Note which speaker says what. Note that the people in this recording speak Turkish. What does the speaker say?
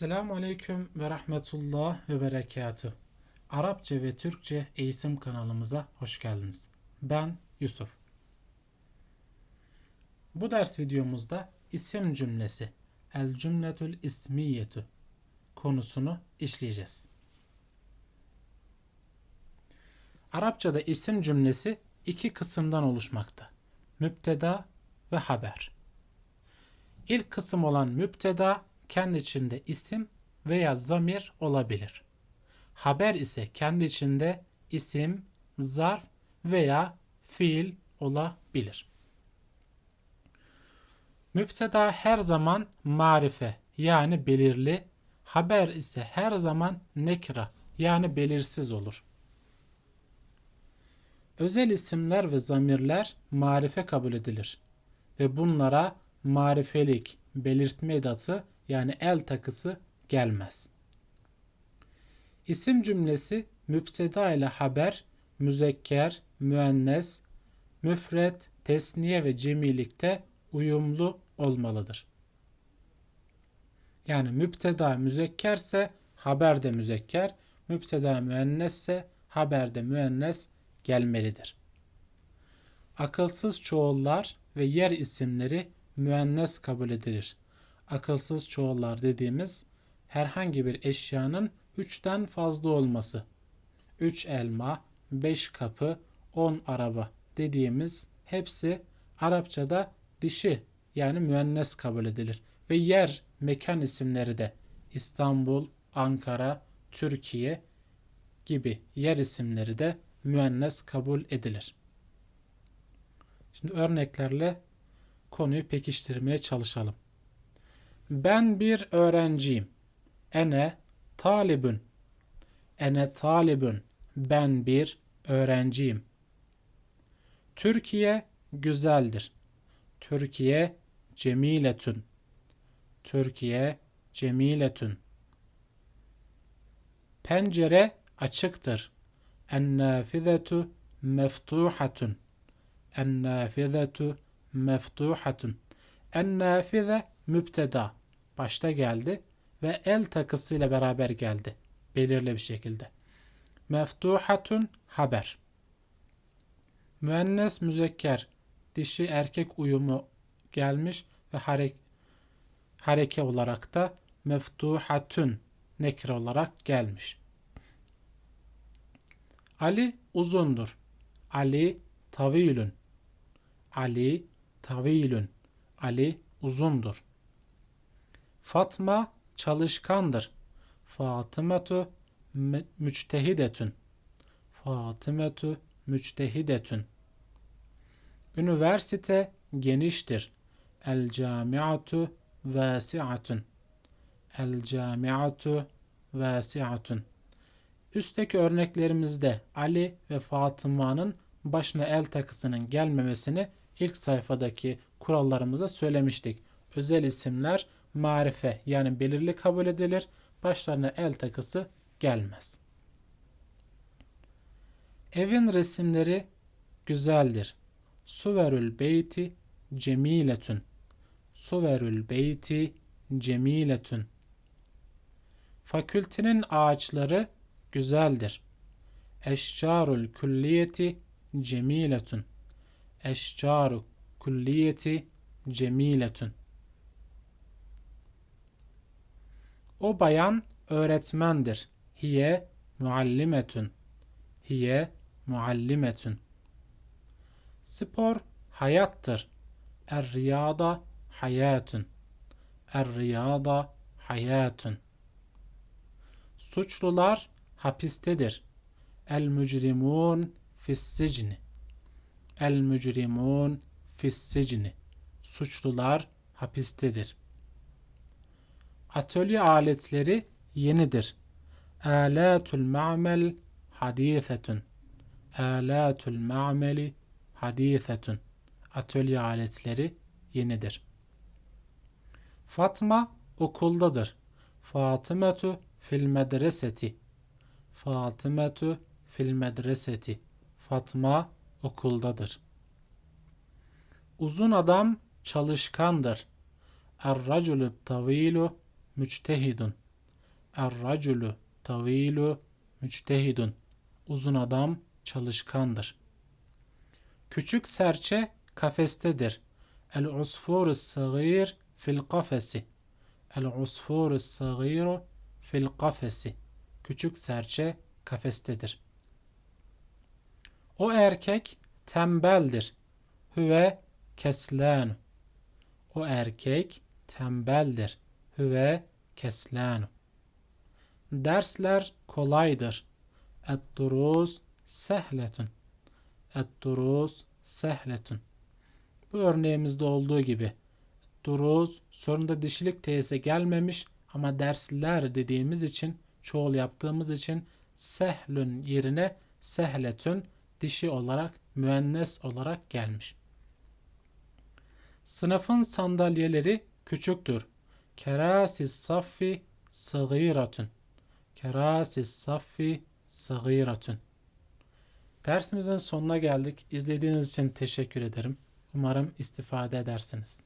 Speaker 1: Selamun Aleyküm ve Rahmetullah ve Berekatuhu. Arapça ve Türkçe eğitim kanalımıza hoş geldiniz. Ben Yusuf. Bu ders videomuzda isim cümlesi, el cümletül ismiyetu konusunu işleyeceğiz. Arapçada isim cümlesi iki kısımdan oluşmakta. Müpteda ve haber. İlk kısım olan müpteda kendi içinde isim veya zamir olabilir. Haber ise kendi içinde isim, zarf veya fiil olabilir. Müpteda her zaman marife yani belirli, haber ise her zaman nekra yani belirsiz olur. Özel isimler ve zamirler marife kabul edilir ve bunlara marifelik, belirtme edatı yani el takısı gelmez. İsim cümlesi müpteda ile haber, müzekker, müennes, müfret, tesniye ve cemilikte uyumlu olmalıdır. Yani müpteda müzekkerse haber de müzekker, müpteda müennesse haber de müennes gelmelidir. Akılsız çoğullar ve yer isimleri müennes kabul edilir. Akılsız çoğullar dediğimiz herhangi bir eşyanın üçten fazla olması. Üç elma, beş kapı, on araba dediğimiz hepsi Arapçada dişi yani müennes kabul edilir. Ve yer, mekan isimleri de İstanbul, Ankara, Türkiye gibi yer isimleri de müennes kabul edilir. Şimdi örneklerle konuyu pekiştirmeye çalışalım. Ben bir öğrenciyim. Ene talibün. Ene talibün. Ben bir öğrenciyim. Türkiye güzeldir. Türkiye cemiletün. Türkiye cemiletün. Pencere açıktır. En-nafizetu meftuhatun. En-nafizetu meftuhatun. En-nafize müpteda başta geldi ve el takısıyla beraber geldi belirli bir şekilde. Meftuhatun haber. Müennes müzekker dişi erkek uyumu gelmiş ve harek, hareke olarak da meftuhatun nekre olarak gelmiş. Ali uzundur. Ali tavilün. Ali tavilün. Ali uzundur. Fatma çalışkandır. Fatımetu müçtehidetün. Fatımetu müçtehidetün. Üniversite geniştir. El camiatu vasiatun. El camiatu vasiatun. Üstteki örneklerimizde Ali ve Fatıma'nın başına el takısının gelmemesini ilk sayfadaki kurallarımıza söylemiştik. Özel isimler marife yani belirli kabul edilir. Başlarına el takısı gelmez. Evin resimleri güzeldir. Suverül beyti cemiletün. Suverül beyti cemiletün. Fakültenin ağaçları güzeldir. Eşcarul külliyeti cemiletün. Eşcaru kulliyeti cemiletün. O bayan öğretmendir. Hiye muallimetün. Hiye muallimetün. Spor hayattır. Er riyada hayatun. Er riyada hayatun. Suçlular hapistedir. El mücrimun fissicni. El mücrimun fissicni. Suçlular hapistedir. Atölye aletleri yenidir. Alatul ma'mel hadithetun. Alatul ma'meli hadithetun. Atölye aletleri yenidir. Fatma okuldadır. Fatımetu fil medreseti. Fatımetu fil medreseti. Fatma okuldadır. Uzun adam çalışkandır. Er-raculu tavilu müçtehidun. Er-raculu tavilu müctehidun. Uzun adam çalışkandır. Küçük serçe kafestedir. El-usfuru sagir fil kafesi. El-usfuru sagiru fil kafesi. Küçük serçe kafestedir. O erkek tembeldir. Hüve keslanu. O erkek tembeldir. Hüve keslanu. Dersler kolaydır. Et-durus sehletun. Et-durus sehletun. Bu örneğimizde olduğu gibi duruz sonunda dişilik teyze gelmemiş ama dersler dediğimiz için çoğul yaptığımız için sehlün yerine sehletün dişi olarak müennes olarak gelmiş. Sınıfın sandalyeleri küçüktür. Kerasis saffi sıgîratun. Kerasis saffi sıgîratun. Dersimizin sonuna geldik. İzlediğiniz için teşekkür ederim. Umarım istifade edersiniz.